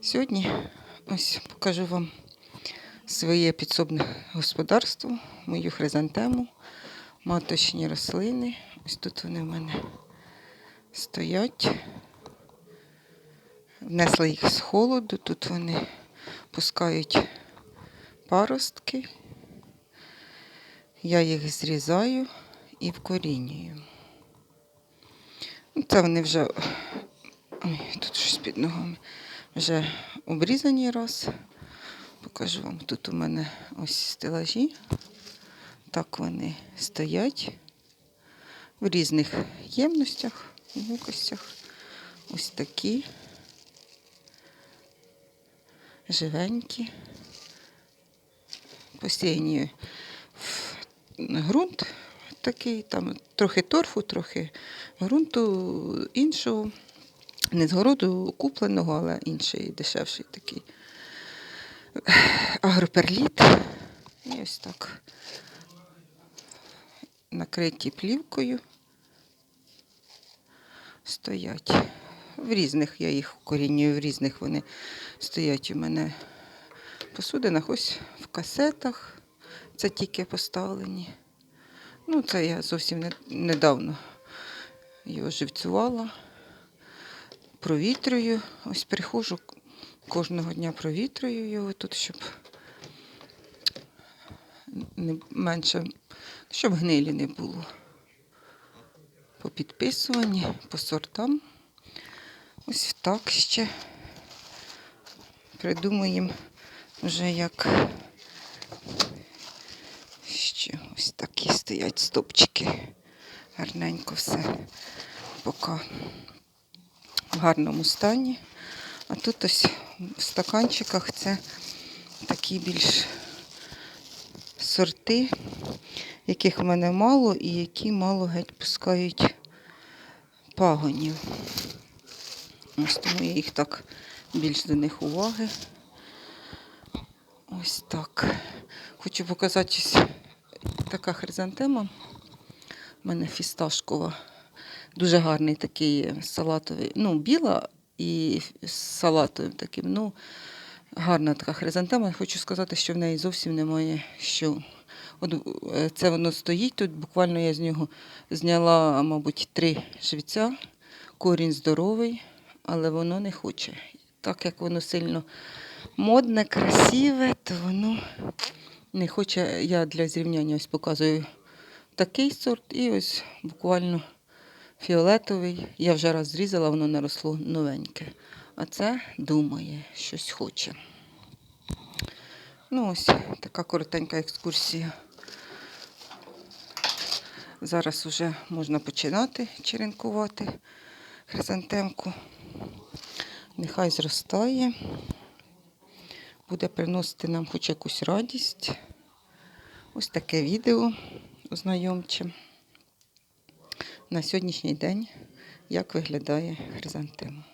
Сьогодні ось покажу вам своє підсобне господарство, мою хризантему, маточні рослини. Ось тут вони в мене стоять. Внесли їх з холоду, тут вони пускають паростки. Я їх зрізаю і вкорінюю. Ну, Це вони вже Ой, тут щось під ногами. Вже обрізані раз. Покажу вам. Тут у мене ось стелажі. Так вони стоять в різних ємностях, ємкостях. Ось такі. Живенькі. Посіяні в ґрунт такий, там трохи торфу, трохи ґрунту іншого. Не з городу купленого, але інший дешевший такий. Агроперліт. І ось так. Накриті плівкою. Стоять. В різних, я їх корінюю, в різних вони стоять у мене посудинах, ось в касетах. Це тільки поставлені. Ну, це я зовсім недавно його живцювала провітрюю. Ось приходжу кожного дня провітрюю його тут, щоб не менше, щоб гнилі не було. По підписуванні, по сортам. Ось так ще придумаємо вже як ще ось такі стоять стопчики. Гарненько все поки в гарному стані. А тут ось в стаканчиках це такі більш сорти, яких в мене мало і які мало геть пускають пагонів. Ось тому я їх так більш до них уваги. Ось так. Хочу показати ось така хризантема. У мене фісташкова. Дуже гарний такий салатовий, ну, біла і з салатовим таким. Ну, гарна така хризантема. Хочу сказати, що в неї зовсім немає що. От е, це воно стоїть тут. Буквально я з нього зняла, мабуть, три живця. Корінь здоровий, але воно не хоче. Так як воно сильно модне, красиве, то воно не хоче. Я для зрівняння ось показую такий сорт і ось буквально фіолетовий. Я вже раз зрізала, воно наросло новеньке. А це думає, щось хоче. Ну, ось така коротенька екскурсія. Зараз вже можна починати черенкувати хризантемку. Нехай зростає, буде приносити нам хоч якусь радість. Ось таке відео ознайомче на сьогоднішній день, як виглядає хризантема.